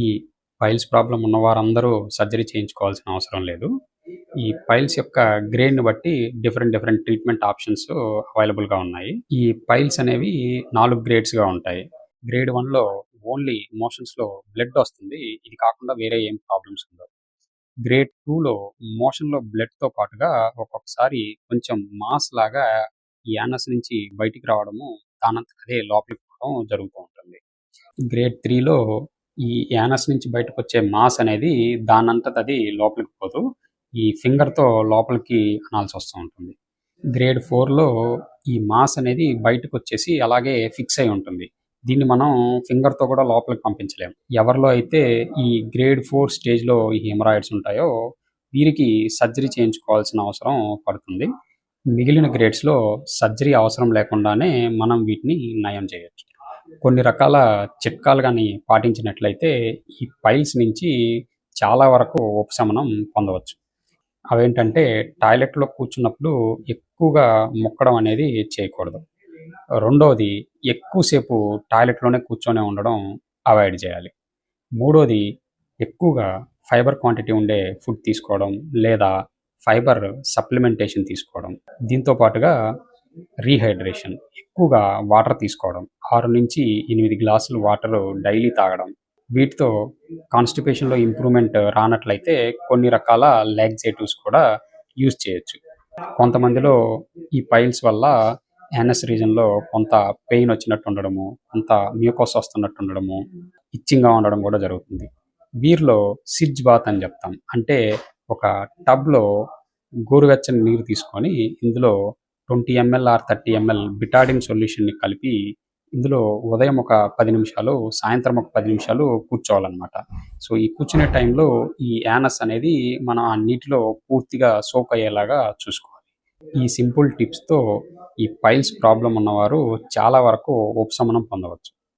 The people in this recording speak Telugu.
ఈ పైల్స్ ప్రాబ్లం ఉన్న వారందరూ సర్జరీ చేయించుకోవాల్సిన అవసరం లేదు. ఈ పైల్స్ యొక్క గ్రేడ్ని బట్టి డిఫరెంట్ డిఫరెంట్ ట్రీట్మెంట్ ఆప్షన్స్ అవైలబుల్గా ఉన్నాయి. ఈ పైల్స్ అనేవి నాలుగు గ్రేడ్స్గా ఉంటాయి. గ్రేడ్ వన్లో ఓన్లీ మోషన్స్లో బ్లడ్ వస్తుంది. ఇది కాకుండా వేరే ఏం ప్రాబ్లమ్స్ ఉండవు. గ్రేడ్ టూలో మోషన్లో బ్లడ్తో పాటుగా ఒక్కొక్కసారి కొంచెం మాస్ లాగా ఈ యానస్ నుంచి బయటికి రావడము దానంత అదే లోపలికి పోవడం జరుగుతూ ఉంటుంది. గ్రేడ్ త్రీలో ఈ యానస్ నుంచి బయటకు వచ్చే మాస్ అనేది దానంతట అది లోపలికి పోదు. ఈ ఫింగర్తో లోపలికి అనాల్సి వస్తూ ఉంటుంది. గ్రేడ్ ఫోర్లో ఈ మాస్ అనేది బయటకు వచ్చేసి అలాగే ఫిక్స్ అయి ఉంటుంది. దీన్ని మనం ఫింగర్తో కూడా లోపలికి పంపించలేము. ఎవరిలో అయితే ఈ గ్రేడ్ ఫోర్ స్టేజ్లో ఈ హెమరాయిడ్స్ ఉంటాయో వీరికి సర్జరీ చేయించుకోవాల్సిన అవసరం పడుతుంది. మిగిలిన గ్రేడ్స్లో సర్జరీ అవసరం లేకుండానే మనం వీటిని నయం చేయొచ్చు. కొన్ని రకాల చిట్కాలు కానీ పాటించినట్లయితే ఈ పైల్స్ నుంచి చాలా వరకు ఉపశమనం పొందవచ్చు. అవేంటంటే టాయిలెట్లో కూర్చున్నప్పుడు ఎక్కువగా మొక్కడం అనేది చేయకూడదు. రెండవది ఎక్కువసేపు టాయిలెట్లోనే కూర్చొని ఉండడం అవాయిడ్ చేయాలి. మూడోది ఎక్కువగా ఫైబర్ క్వాంటిటీ ఉండే ఫుడ్ తీసుకోవడం లేదా ఫైబర్ సప్లిమెంటేషన్ తీసుకోవడం. దీంతో పాటుగా రీహైడ్రేషన్ ఎక్కువగా వాటర్ తీసుకోవడం. ఆరు నుంచి ఎనిమిది గ్లాసులు వాటర్ డైలీ తాగడం. వీటితో కాన్స్టిపేషన్లో ఇంప్రూవ్మెంట్ రానట్లయితే కొన్ని రకాల లాగ్జేటివ్స్ కూడా యూజ్ చేయొచ్చు. కొంతమందిలో ఈ పైల్స్ వల్ల యానస్ రీజన్లో కొంత పెయిన్ వచ్చినట్టు ఉండడము కొంత మ్యూకోస్ వస్తున్నట్టు ఉండడము ఇచ్చింగ్గా ఉండడం కూడా జరుగుతుంది. వీరిలో సిడ్జ్ బాత్ అని చెప్తాం. అంటే ఒక టబ్లో గోరువెచ్చని నీరు తీసుకొని ఇందులో twenty ML or thirty ML Betadine సొల్యూషన్ని కలిపి ఇందులో ఉదయం ఒక పది నిమిషాలు సాయంత్రం ఒక పది నిమిషాలు కూర్చోవాలన్నమాట. సో ఈ కూర్చునే టైంలో ఈ యానస్ అనేది మనం ఆ నీటిలో పూర్తిగా సోక్ అయ్యేలాగా చూసుకోవాలి. ఈ సింపుల్ టిప్స్తో ఈ పైల్స్ ప్రాబ్లం ఉన్నవారు చాలా వరకు ఉపశమనం పొందవచ్చు.